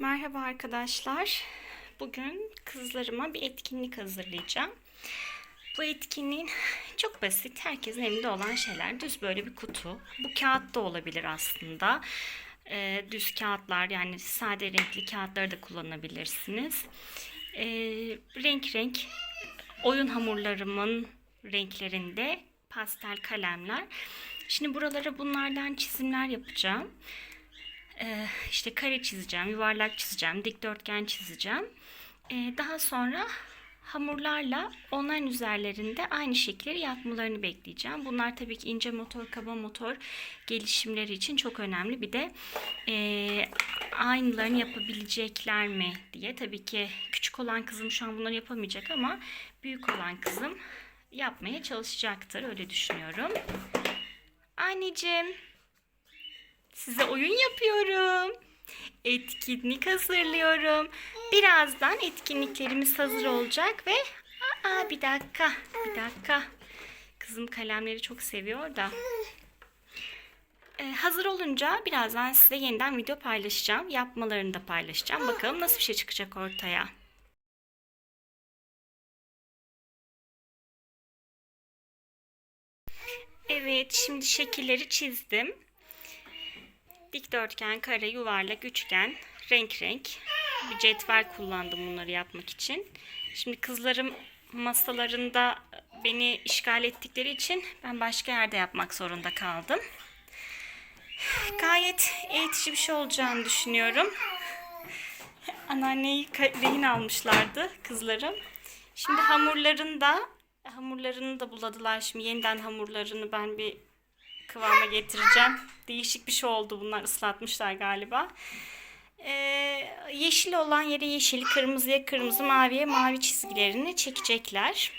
Merhaba arkadaşlar. Bugün kızlarıma bir etkinlik hazırlayacağım. Bu etkinliğin çok basit, herkesin evinde olan şeyler. Düz böyle bir kutu. Bu kağıt da olabilir aslında. Ee, düz kağıtlar yani sade renkli kağıtları da kullanabilirsiniz. Ee, renk renk oyun hamurlarımın renklerinde pastel kalemler. Şimdi buralara bunlardan çizimler yapacağım. Ee, işte kare çizeceğim, yuvarlak çizeceğim, dikdörtgen çizeceğim. Ee, daha sonra hamurlarla onların üzerlerinde aynı şekilleri yapmalarını bekleyeceğim. Bunlar tabii ki ince motor, kaba motor gelişimleri için çok önemli. Bir de e, aynılarını yapabilecekler mi diye. Tabii ki küçük olan kızım şu an bunları yapamayacak ama büyük olan kızım yapmaya çalışacaktır. Öyle düşünüyorum. Anneciğim. Size oyun yapıyorum. Etkinlik hazırlıyorum. Birazdan etkinliklerimiz hazır olacak ve aa bir dakika, bir dakika. Kızım kalemleri çok seviyor da. Ee, hazır olunca birazdan size yeniden video paylaşacağım. Yapmalarını da paylaşacağım. Bakalım nasıl bir şey çıkacak ortaya. Evet, şimdi şekilleri çizdim. Dikdörtgen, kare, yuvarlak, üçgen, renk renk bir cetvel kullandım bunları yapmak için. Şimdi kızlarım masalarında beni işgal ettikleri için ben başka yerde yapmak zorunda kaldım. Gayet eğitici bir şey olacağını düşünüyorum. Anneanneyi rehin almışlardı kızlarım. Şimdi hamurlarını da hamurlarını da buladılar. Şimdi yeniden hamurlarını ben bir kıvama getireceğim. Değişik bir şey oldu bunlar ıslatmışlar galiba. Ee, yeşil olan yere yeşil, kırmızıya kırmızı, maviye mavi çizgilerini çekecekler.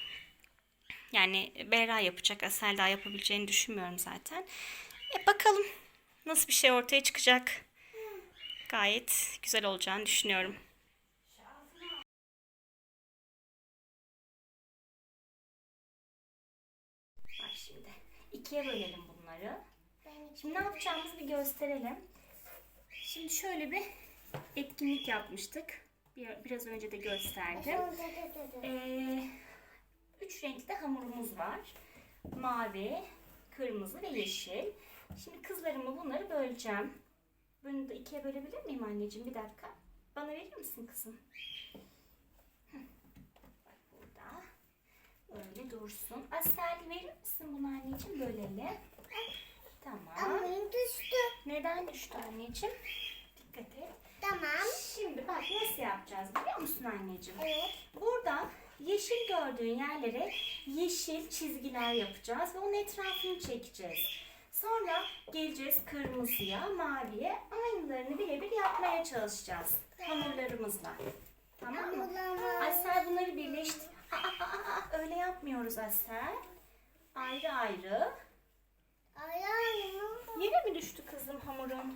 Yani Berra yapacak, Asel daha yapabileceğini düşünmüyorum zaten. E, bakalım nasıl bir şey ortaya çıkacak. Gayet güzel olacağını düşünüyorum. Bak şimdi ikiye bölelim. Şimdi ne yapacağımızı bir gösterelim. Şimdi şöyle bir etkinlik yapmıştık. Bir- Biraz önce de gösterdim. Ee, üç renkli hamurumuz var. Mavi, kırmızı ve yeşil. Şimdi kızlarıma bunları böleceğim. Bunu da ikiye bölebilir miyim anneciğim? Bir dakika. Bana verir misin kızım? Bak burada. Öyle dursun. Asel verir misin bunu anneciğim? Bölelim. Tamam. Benim düştü. Neden düştü anneciğim? Dikkat et. Tamam. Şimdi bak nasıl yapacağız biliyor musun anneciğim? Evet. Burada yeşil gördüğün yerlere yeşil çizgiler yapacağız ve onun etrafını çekeceğiz. Sonra geleceğiz kırmızıya, maviye aynılarını birebir yapmaya çalışacağız hamurlarımızla. Tamam mı? Asel bunları birleştir. Aa, aa, aa, aa, öyle yapmıyoruz Asel. Ayrı ayrı. Ayağım. Yere mi düştü kızım hamurun?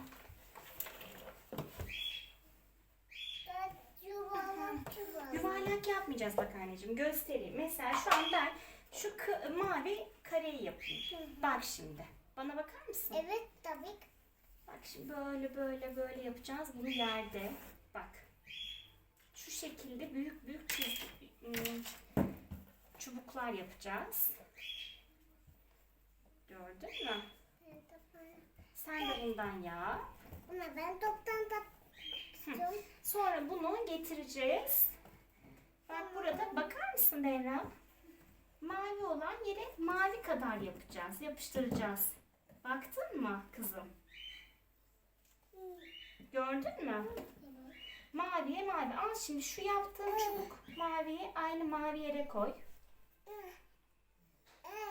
Yuvarlak yuvarlak. Yuvarlak yapmayacağız bak anneciğim. Göstereyim. Mesela şu an ben şu mavi kareyi yapayım. Bak şimdi. Bana bakar mısın? Evet tabii. Bak şimdi böyle böyle böyle yapacağız. Bunu yerde. Bak. Şu şekilde büyük büyük ım, çubuklar yapacağız. Gördün mü? Sen de bundan yap. Buna ben toptan da istiyorum. Sonra bunu getireceğiz. Bak burada bakar mısın Devran? Mavi olan yere mavi kadar yapacağız. Yapıştıracağız. Baktın mı kızım? Gördün mü? Maviye mavi. Al şimdi şu yaptığım çubuk maviyi aynı mavi yere koy.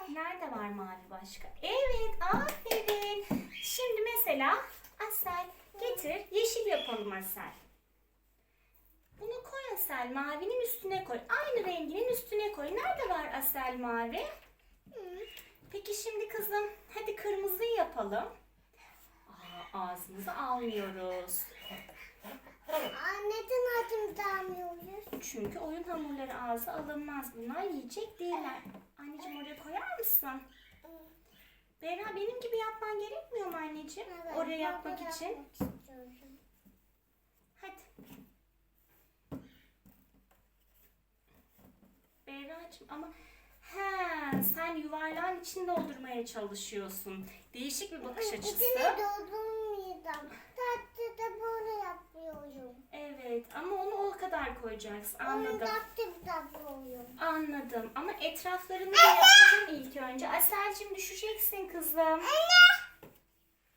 Nerede var mavi başka? Evet, aferin. Şimdi mesela Asel getir, yeşil yapalım Asel. Bunu koy Asel, mavinin üstüne koy. Aynı renginin üstüne koy. Nerede var Asel mavi? Peki şimdi kızım, hadi kırmızıyı yapalım. Aa, ağzımızı almıyoruz. Neden adımızı almıyoruz? Çünkü oyun hamurları ağza alınmaz. Bunlar yiyecek değiller. Anneciğim oraya koyar mısın? Berna benim gibi yapman gerekmiyor mu anneciğim? Evet, oraya yapmak için. Hadi. Behra'cığım ama he, sen yuvarlağın içini doldurmaya çalışıyorsun. Değişik bir bakış açısı. İçini doldurmaya Tatlı da böyle yapıyorum. Evet ama onu o kadar koyacaksın. Onu Anladım. tatlı da yapıyorum. Anladım ama etraflarını da yapalım ilk önce. Aselcim düşeceksin kızım.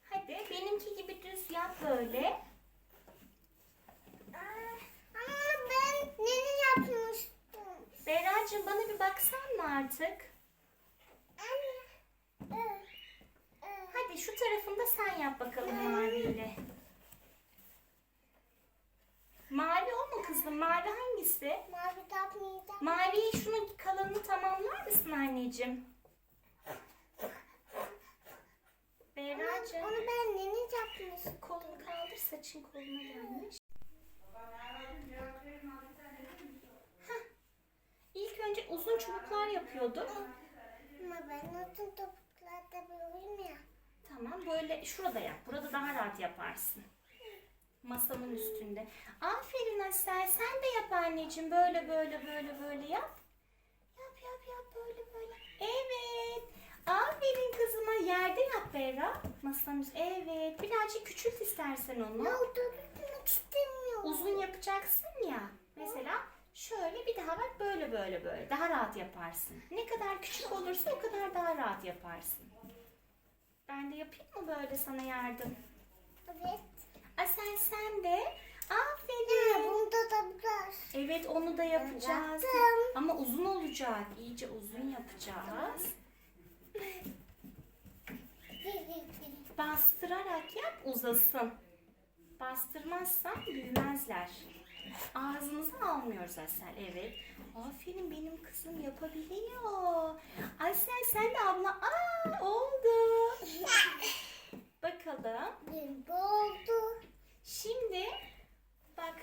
Hadi benimki gibi düz yap böyle. Ama ben neni yapmıştım? Berra'cığım bana bir baksan mı artık? Anne. Ee, Hadi şu tarafını da sen yap bakalım maviyle. Mavi o mu kızım? Mavi hangisi? Mavi yapmayacağım. Maviyi şunun kalanını tamamlar mısın anneciğim? Berra'cığım. Onu ben neni yapmıştım. Kolunu kaldır saçın koluna gelmiş. Heh. İlk önce uzun çubuklar yapıyorduk. Ama ben altın topuklarda yapıyorum ya. Tamam böyle şurada yap. Burada daha rahat yaparsın. Masamın üstünde. Aferin Asel. Sen de yap anneciğim. Böyle böyle böyle böyle yap. Yap yap yap böyle böyle. Evet. Aferin kızıma. Yerde yap Berra. Masanın üstü. Evet. Birazcık küçült istersen onu. Ne oldu? Bitmek istemiyorum. Uzun yapacaksın ya. Mesela şöyle bir daha bak böyle böyle böyle. Daha rahat yaparsın. Ne kadar küçük olursa o kadar daha rahat yaparsın. Ben de yapayım mı böyle sana yardım? Evet. Asel sen de. Ya Aferin. bunda da biraz. Evet onu da yapacağız. Yaptım. Ama uzun olacak. İyice uzun yapacağız. Bastırarak yap uzasın. Bastırmazsan büyümezler. Ağzımıza almıyoruz Asel. Evet. Aferin benim kızım yapabiliyor. Asel sen de abla. Aa oldu. Bakalım. Bir oldu. Şimdi bak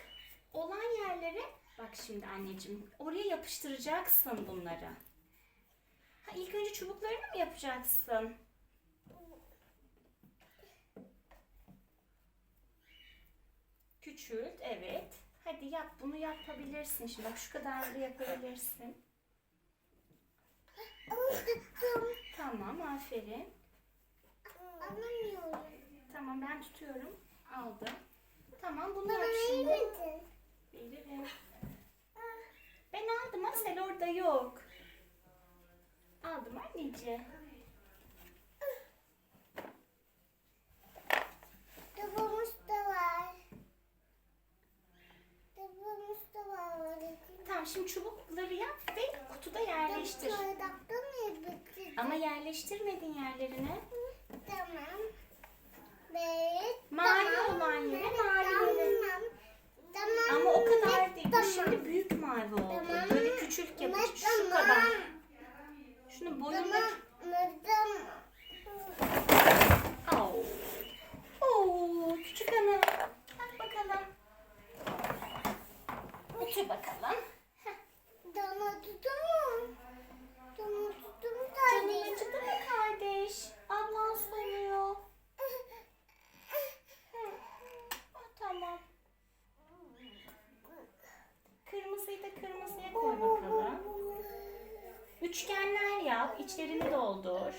olan yerlere bak şimdi anneciğim oraya yapıştıracaksın bunları. Ha ilk önce çubuklarını mı yapacaksın? Küçült evet. Hadi yap bunu yapabilirsin şimdi bak şu kadar da yapabilirsin. Tamam aferin. Anlamıyorum. Tamam ben tutuyorum. Aldım. Tamam bunu yap şimdi. Veririm. Ben aldım Asel orada yok. Aldım anneciğim. Tabağımız da var. Tabağımız da var. öyle. Tamam şimdi çubukları yap ve kutuda yerleştir. Ama yerleştirmedin yerlerine. Tamam. Evet. Mavi tamam. olan yere mavileri. Tamam. Tamam. Ama o kadar değil. Tamam. şimdi büyük mavi oldu. Tamam. Böyle küçük yapacak. Şu kadar. Şunu boyunda... Tamam. Tamam. Oo. Oo, küçük hanım. Bak bakalım. Otur bakalım. Mu? Dana tutu mu Canın acıdı mı kardeş? Ablan soruyor. Ah, tamam. Kırmızıyı da kırmızıya koy bakalım. Üçgenler yap. içlerini doldur.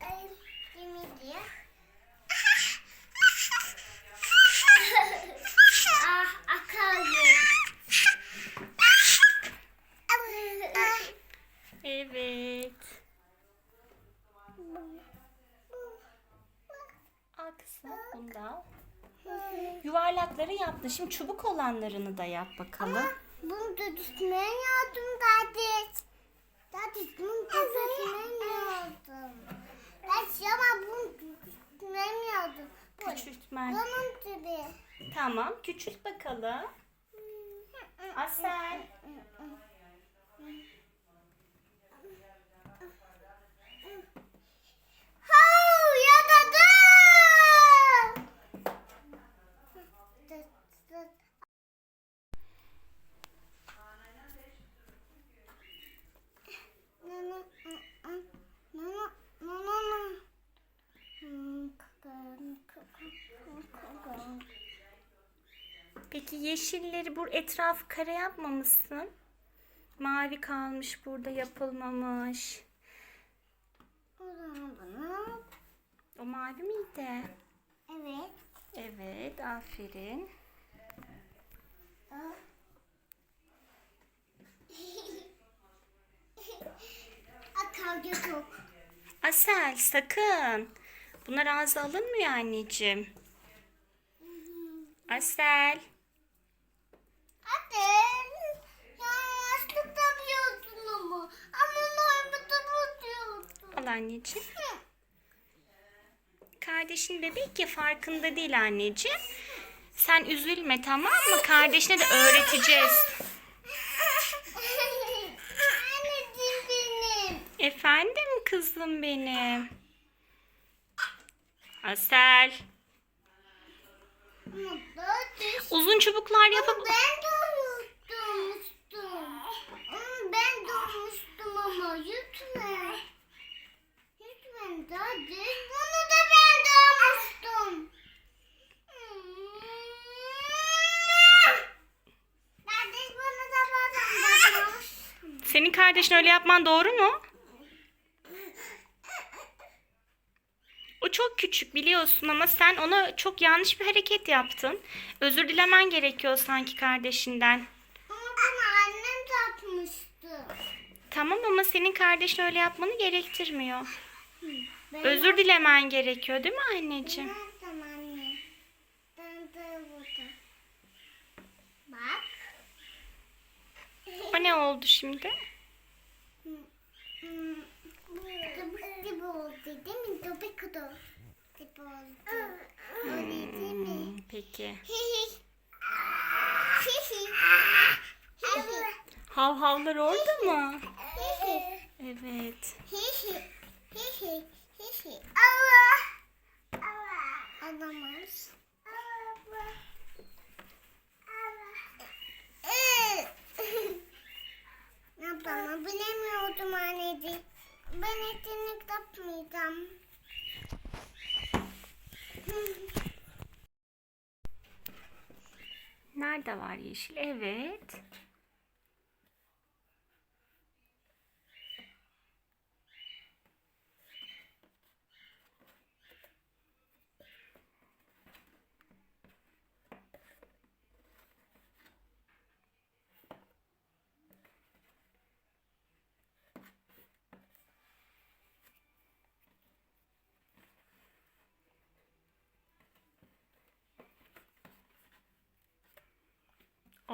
Ay, yemin ya. ah, akarlı. Evet. Al kızım bunu da al. Yuvarlakları yaptın. Şimdi çubuk olanlarını da yap bakalım. Bunu da düşmeye yardım kardeş. Kardeş bunu da düşmeye yardım. Kardeş ama bunu düşmeye yardım. Küçültmen. Bunun gibi. Tamam. Küçült bakalım. Asel. Peki yeşilleri bu etrafı kare yapmamışsın. Mavi kalmış burada yapılmamış. O zaman bunu. O mavi miydi? Evet. Evet, aferin. Aa, kavga çok. Asel sakın. Bunlar ağza alınmıyor anneciğim. Asel. Hadi. Yanlışlıkla yapıyordun ama. Ama normal yapıyordun. Al anneciğim. Kardeşin bebek ya farkında değil anneciğim. Sen üzülme tamam mı? Kardeşine de öğreteceğiz. Anneciğim benim. Efendim kızım benim. Asel. Uzun çubuklar yapıp... Ben doğmuştum. Ama ben doğmuştum ama lütfen. Lütfen hadi. Bunu da ben doğmuştum. Kardeş bunu da ben doğmuştum. Senin kardeşin öyle yapman doğru mu? O çok küçük biliyorsun ama sen ona çok yanlış bir hareket yaptın. Özür dilemen gerekiyor sanki kardeşinden. Ama annem takmıştı. Tamam ama senin kardeşin öyle yapmanı gerektirmiyor. Ben Özür dilemen gerekiyor değil mi anneciğim? Nereden anne? Ben de burada. Bak. O ne oldu şimdi? Dobik gibi oldu değil mi? Dobik gibi oldu. Öyle değil mi? Peki. Hihi. Hihi. Hihi. Hav havlar orada mı? Evet. Allah. Allah. Ee. Ne yapalım bilemiyordum anneciğim. Ben etkinlik yapmayacağım. Nerede var yeşil? Evet.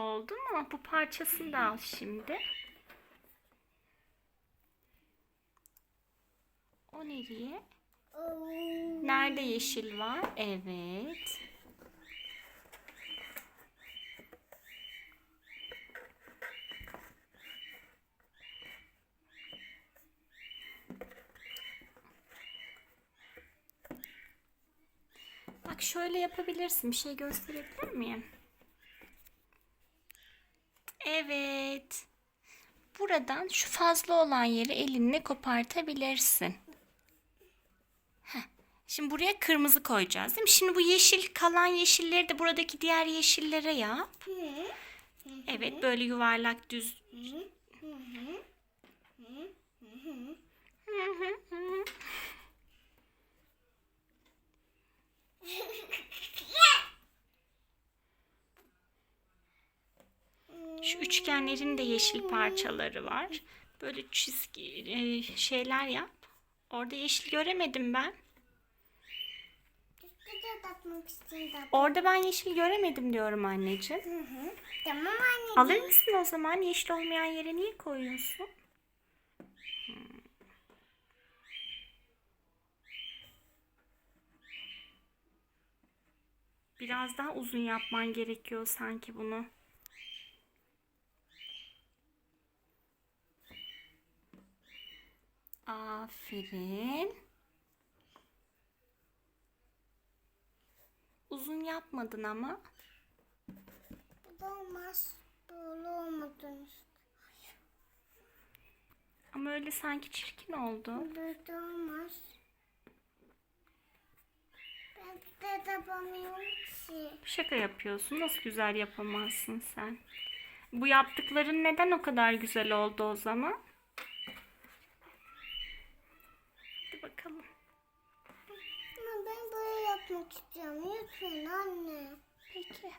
Oldu mu? Bu parçasını da al şimdi. O nereye? Nerede yeşil var? Evet. Bak şöyle yapabilirsin. Bir şey gösterebilir miyim? Evet. Buradan şu fazla olan yeri elinle kopartabilirsin. Şimdi buraya kırmızı koyacağız değil mi? Şimdi bu yeşil kalan yeşilleri de buradaki diğer yeşillere yap. Evet böyle yuvarlak düz. Şu üçgenlerin de yeşil parçaları var. Böyle çizgi e, şeyler yap. Orada yeşil göremedim ben. Orada ben yeşil göremedim diyorum anneciğim. Hı hı. Tamam anneciğim. Alır mısın o zaman? Yeşil olmayan yere niye koyuyorsun? Hmm. Biraz daha uzun yapman gerekiyor sanki bunu. Aferin. Uzun yapmadın ama. Bu da olmaz. Böyle olmadı. Ama öyle sanki çirkin oldu. Böyle olmaz. Ben de yapamıyorum ki. Şaka yapıyorsun. Nasıl güzel yapamazsın sen? Bu yaptıkların neden o kadar güzel oldu o zaman? Hadi bakalım. Ama ben böyle yapmak istiyorum. Lütfen anne. Peki.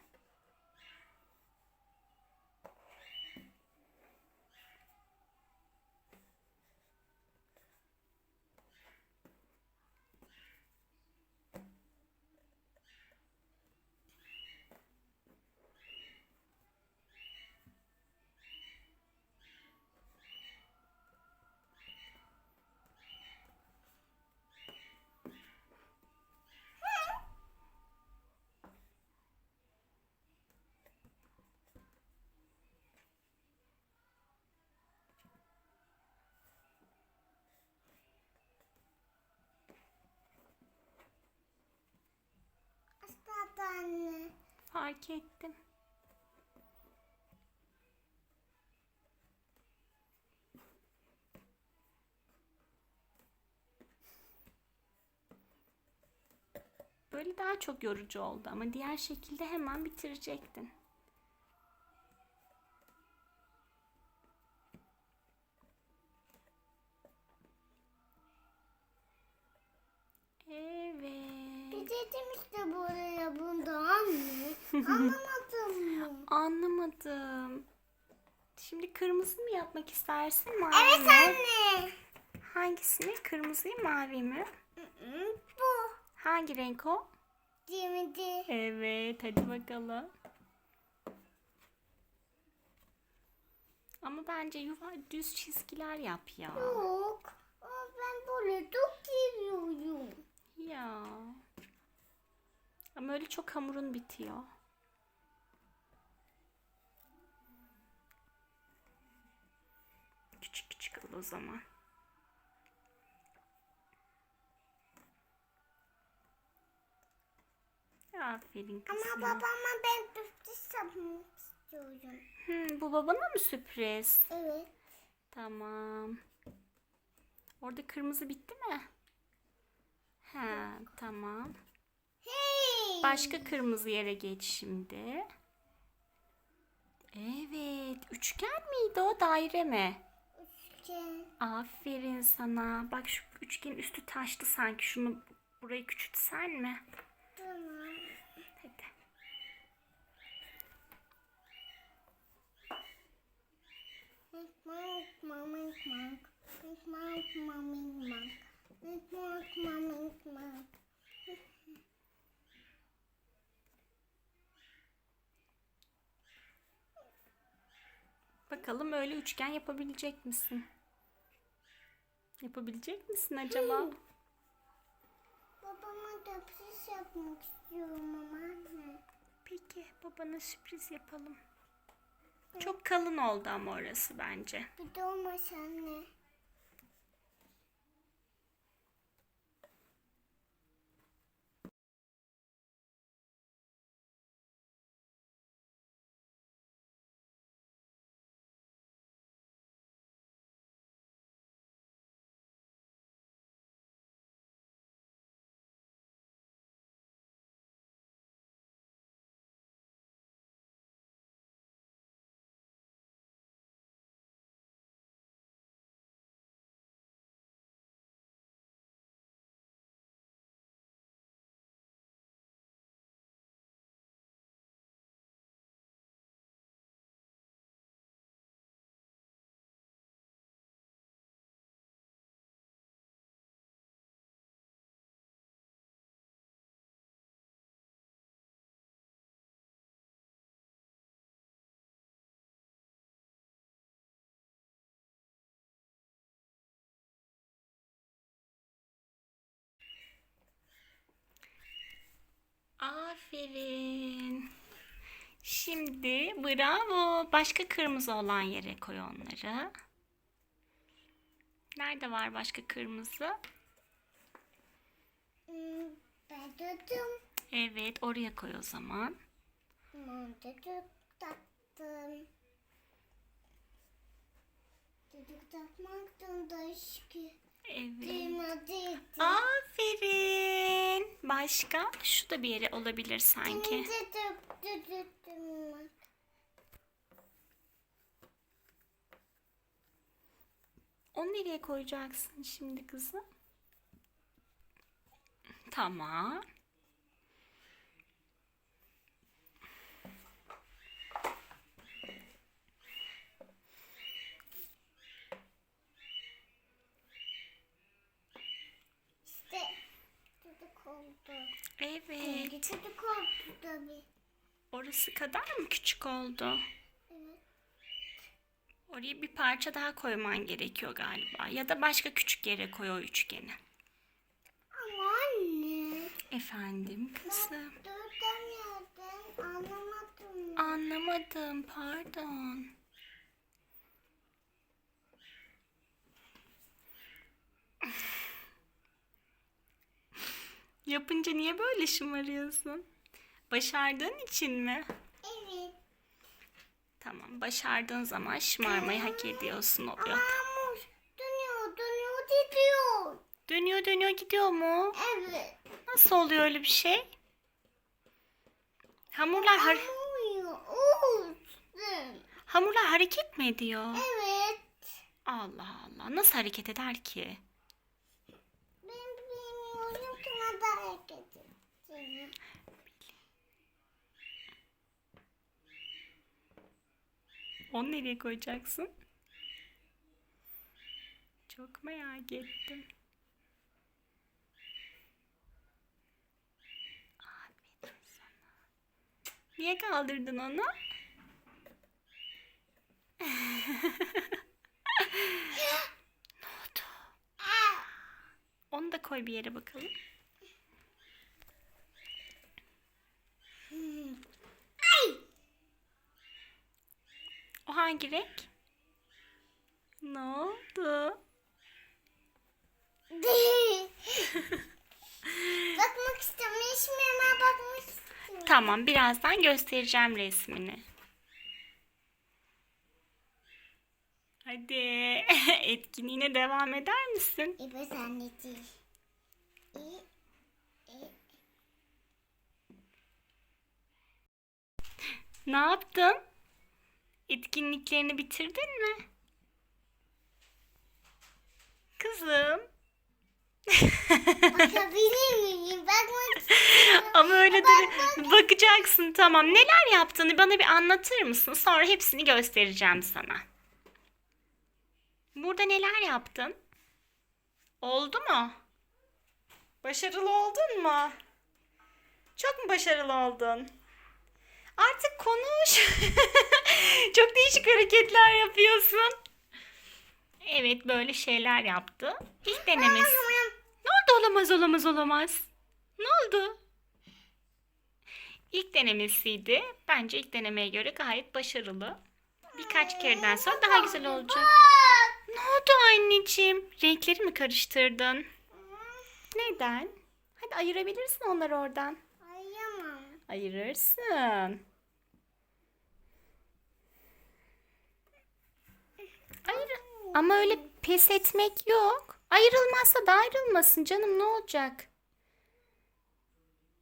Anne. Fark ettim. Böyle daha çok yorucu oldu ama diğer şekilde hemen bitirecektin. Mı? Anlamadım. Şimdi kırmızı mı yapmak istersin mavi Evet mi? anne. Hangisini? Kırmızıyı mavi mi? Bu. Hangi renk o? Cimdi. Evet hadi bakalım. Ama bence yuva düz çizgiler yap ya. Yok. Ben böyle çok seviyorum. Ya. Ama öyle çok hamurun bitiyor. Küçük küçük al o zaman. Aferin Ama kızım. babama ben püftüs yapmak istiyorum. Hmm, bu babana mı sürpriz? Evet. Tamam. Orada kırmızı bitti mi? Ha, tamam. Hey. Başka kırmızı yere geç şimdi. Evet, üçgen miydi o, daire mi? Üçgen. Aferin sana. Bak şu üçgenin üstü taştı sanki. Şunu burayı küçültsen mi? Tamam. Hadi. Mıkmak, mamıkmak. Mıkmak, mamıkmak. Mıkmak, mamıkmak. Bakalım öyle üçgen yapabilecek misin? Yapabilecek misin acaba? Babama da püftüs yapmak istiyorum ama anne. Peki, babana sürpriz yapalım. Çok kalın oldu ama orası bence. Bir de olmaz anne. Aferin. Şimdi bravo. Başka kırmızı olan yere koy onları. Nerede var başka kırmızı? Hmm, Ben tuttum. Evet, oraya koy o zaman. Mantıcık taktım. Çocuk takmaktan da eski. Evet. Aferin. Başka? Şu da bir yere olabilir sanki. Onu nereye koyacaksın şimdi kızım? Tamam. İşte çocuk oldu. Evet. Çocuk oldu tabii. Orası kadar mı küçük oldu? Evet. Oraya bir parça daha koyman gerekiyor galiba. Ya da başka küçük yere koy o üçgeni. Ama anne. Efendim kızım. Dörtten yerden anlamadım. Anlamadım pardon. Yapınca niye böyle şımarıyorsun? Başardığın için mi? Evet. Tamam, başardığın zaman şımarmayı hak ediyorsun oluyor. Hamur dönüyor dönüyor gidiyor. Dönüyor dönüyor gidiyor mu? Evet. Nasıl oluyor öyle bir şey? Hamurlar har- Hamur olsun. hamurlar hareket mi ediyor? Evet. Allah Allah. Nasıl hareket eder ki? Ben bilmiyorum ki nasıl hareket edeceğim. Onu nereye koyacaksın? Çok merak ettim. Niye kaldırdın onu? ne oldu? Onu da koy bir yere bakalım. Ay. O hangi renk? Ne oldu? Bakmak istiyorum. Resmime bakmak istiyorum. Tamam, birazdan göstereceğim resmini. Hadi etkinliğine devam eder misin? Evet anneciğim. İyi. iyi. Ne yaptın? Etkinliklerini bitirdin mi? Kızım. Bakabilir miyim? Bakmak istiyorum. Ama öyle de bakacaksın tamam. Neler yaptığını bana bir anlatır mısın? Sonra hepsini göstereceğim sana. Burada neler yaptın? Oldu mu? Başarılı oldun mu? Çok mu başarılı oldun? Artık konuş. Çok değişik hareketler yapıyorsun. Evet böyle şeyler yaptı. İlk denemesi. Ne oldu olamaz olamaz olamaz? Ne oldu? İlk denemesiydi. Bence ilk denemeye göre gayet başarılı. Birkaç kereden sonra daha güzel olacak. Ne oldu anneciğim? Renkleri mi karıştırdın? Neden? Hadi ayırabilirsin onları oradan. Ayırırsın. Ayır. Ama öyle pes etmek yok. Ayrılmazsa da ayrılmasın canım ne olacak?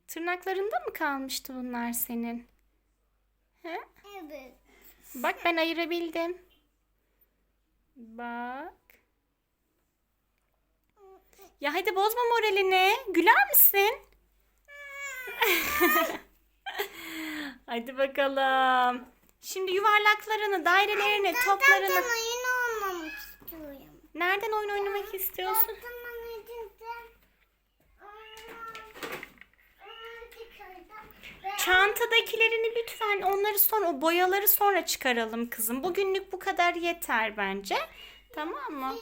Tırnaklarında mı kalmıştı bunlar senin? He? Evet. Bak ben ayırabildim. Bak. Ya hadi bozma moralini. Güler misin? hadi bakalım. Şimdi yuvarlaklarını, dairelerini, Ben toplarını... oyun oynamak istiyorum. Nereden oyun oynamak istiyorsun? Çantadakilerini lütfen onları sonra o boyaları sonra çıkaralım kızım. Bugünlük bu kadar yeter bence. Tamam mı?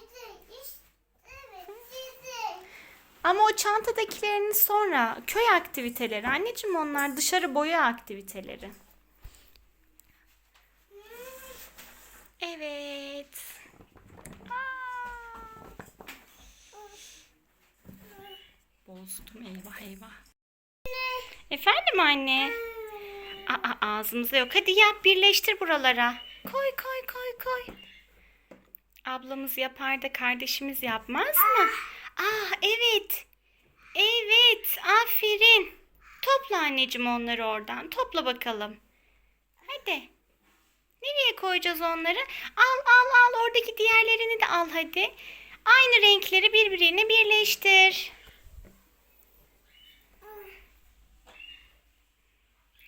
Ama o çantadakilerini sonra köy aktiviteleri anneciğim onlar dışarı boya aktiviteleri. Evet. Bozdum eyvah eyvah. Efendim anne? Aa, ağzımıza yok. Hadi yap birleştir buralara. Koy koy koy koy. Ablamız yapar da kardeşimiz yapmaz mı? Aa evet. Evet aferin. anneciğim onları oradan. Topla bakalım. Hadi. Nereye koyacağız onları? Al al al oradaki diğerlerini de al hadi. Aynı renkleri birbirine birleştir.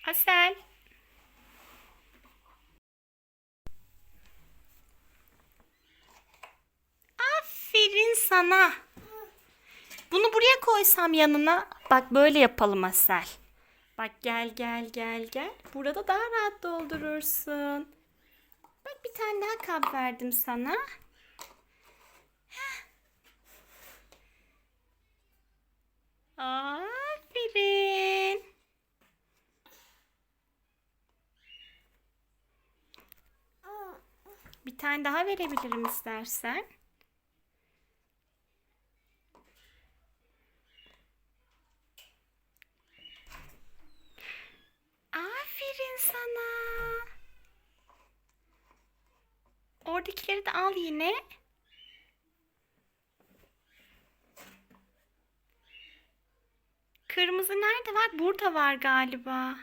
Asel. Aferin sana. Bunu buraya koysam yanına. Bak böyle yapalım Asel. Bak gel gel gel gel. Burada daha rahat doldurursun. Bak bir tane daha kap verdim sana. Aferin. Bir tane daha verebilirim istersen. Aferin sana. Oradakileri de al yine. Burada var galiba.